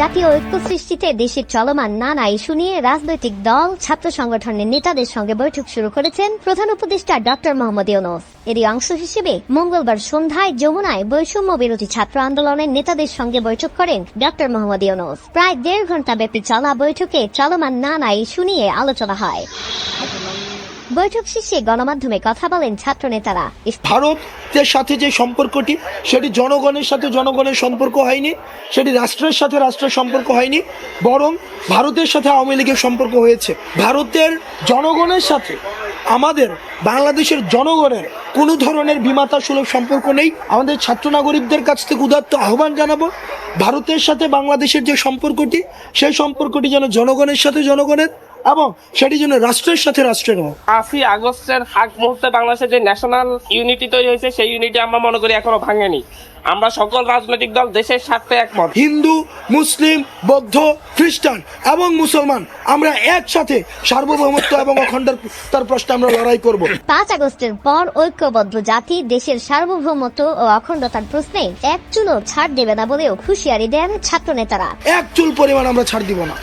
জাতীয় ঐক্য সৃষ্টিতে দেশের চলমান নানা ইস্যু নিয়ে রাজনৈতিক দল, ছাত্র সংগঠনের নেতাদের সঙ্গে বৈঠক শুরু করেছেন প্রধান উপদেষ্টা ডক্টর মোহাম্মদ ইউনুস। এরই অংশ হিসেবে মঙ্গলবার সন্ধ্যায় যমুনায় বৈষম্য বিরোধী ছাত্র আন্দোলনের নেতাদের সঙ্গে বৈঠক করেন ডক্টর মোহাম্মদ ইউনুস। প্রায় দেড় ঘণ্টা ব্যাপী চলা বৈঠকে চলমান নানা ইস্যু নিয়ে আলোচনা হয়। বৈঠক শেষে গণমাধ্যমে কথা বলেন ছাত্র নেতারা ভারতের সাথে যে সম্পর্কটি, সেটি জনগণের সাথে জনগণের সম্পর্ক হয়নি, সেটি রাষ্ট্রের সাথে রাষ্ট্রের সম্পর্ক হয়নি, বরং ভারতের সাথে আওয়ামী লীগের সম্পর্ক হয়েছে। ভারতের জনগণের সাথে আমাদের, বাংলাদেশের জনগণের কোনো ধরনের বিমাতা সুলভ সম্পর্ক নেই। আমাদের ছাত্র নাগরিকদের কাছ থেকে উদাত্ত আহ্বান জানাব, ভারতের সাথে বাংলাদেশের যে সম্পর্কটি, সেই সম্পর্কটি যেন জনগণের সাথে জনগণের এবং সেটি যেন রাষ্ট্রের সাথে রাষ্ট্রের হোক। পাঁচই আগস্টের আগ মুহূর্তে বাংলাদেশের যে ন্যাশনাল ইউনিটি তৈরি হয়েছে সেই ইউনিটি আমরা মনে করি এখনও ভাঙেনি। আমরা সকল রাজনৈতিক দল দেশের স্বার্থে একমত। হিন্দু মুসলিম বৌদ্ধ খ্রিস্টান এবং মুসলমান আমরা একসাথে সার্বভৌমত্ব এবং অখণ্ডতার প্রশ্নে আমরা লড়াই করব। পাঁচ আগস্টের পর ঐক্যবদ্ধ জাতি দেশের সার্বভৌমত্ব ও অখণ্ডতার প্রশ্নে এক চুলও ছাড় দেবে না বলেও হুঁশিয়ারি দেন ছাত্র নেতারা এক চুল পরিমাণ আমরা ছাড় দিব না।